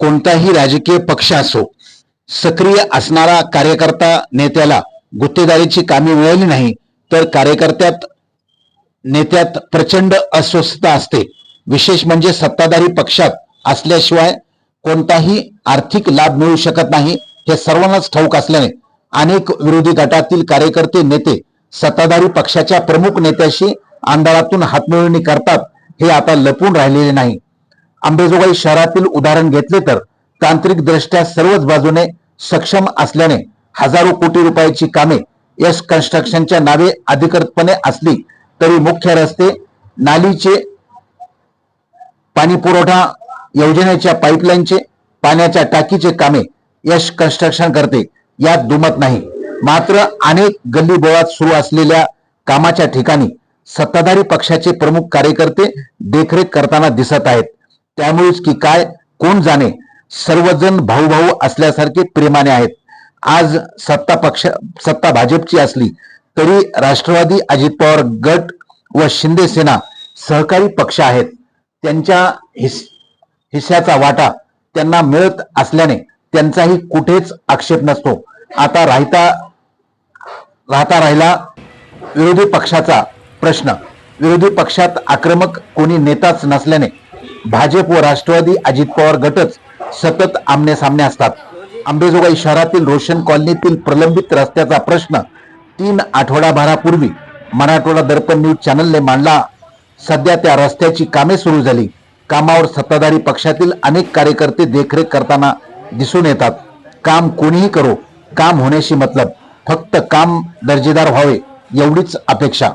कोणताही राजकीय पक्ष असो सक्रिय असणारा कार्यकर्ता नेत्याला गुत्तेदारीची कामे मिळाली नाही तर कार्यकर्त्यात नेत्यात प्रचंड अस्वस्थता असते. विशेष म्हणजे सत्ताधारी पक्षात असल्याशिवाय कोणताही आर्थिक लाभ मिळू शकत नाही हे सर्वांनाच ठाऊक असल्याने अनेक विरोधी गटातील कार्यकर्ते नेते सत्ताधारी पक्षाच्या प्रमुख नेत्याशी आंधळातून हातमिळवणी करतात हे आता लपून राहिलेले नाही. अंबेजोगाई शहरातील उदाहरण घेतले तर तांत्रिक दृष्ट्या सर्वच बाजूने सक्षम असल्याने हजारो कोटी रुपयाची कामे यश कन्स्ट्रक्शनच्या नावे अधिकृतपणे असली तरी मुख्य रस्ते नालीचे पाणी पुरवठा योजनेच्या पाईपलाईनचे पाण्याच्या टाकीचे कामे यश कन्स्ट्रक्शन करते यात दुमत नाही. मात्र अनेक गल्ली बोळात सुरू असलेल्या कामाच्या ठिकाणी सत्ताधारी पक्षाचे प्रमुख कार्यकर्ते देखरेख करताना दिसत आहेत. त्यामुळेच की काय कोण जाणे? सर्वजण भाऊ भाऊ असल्यासारखे प्रेमाने आहेत. आज सत्ता पक्ष सत्ता भाजपची असली तरी राष्ट्रवादी अजित पवार गट व शिंदे सेना सहकारी पक्ष आहेत. त्यांच्या हिस हिस्स्याचा वाटा त्यांना मिळत असल्याने त्यांचाही कुठेच आक्षेप नसतो. आता राहता राहता राहिला विरोधी पक्षाचा प्रश्न. विरोधी पक्षात आक्रमक कोणी नेताच नसल्याने भाजप व राष्ट्रवादी अजित पवार गटच सतत आमने सामने असतात. अंबेजोगाई शहरातील रोशन कॉलनीतील प्रलंबित रस्त्याचा प्रश्न तीन आठवडाभरापूर्वी मराठवाडा दर्पण न्यूज चॅनलने मांडला. सध्या त्या रस्त्याची कामे सुरू झाली. कामावर सत्ताधारी पक्षातील अनेक कार्यकर्ते देखरेख करताना दिसून येतात. काम कोणीही करो काम होण्याशी मतलब. फक्त काम दर्जेदार व्हावे एवढीच अपेक्षा.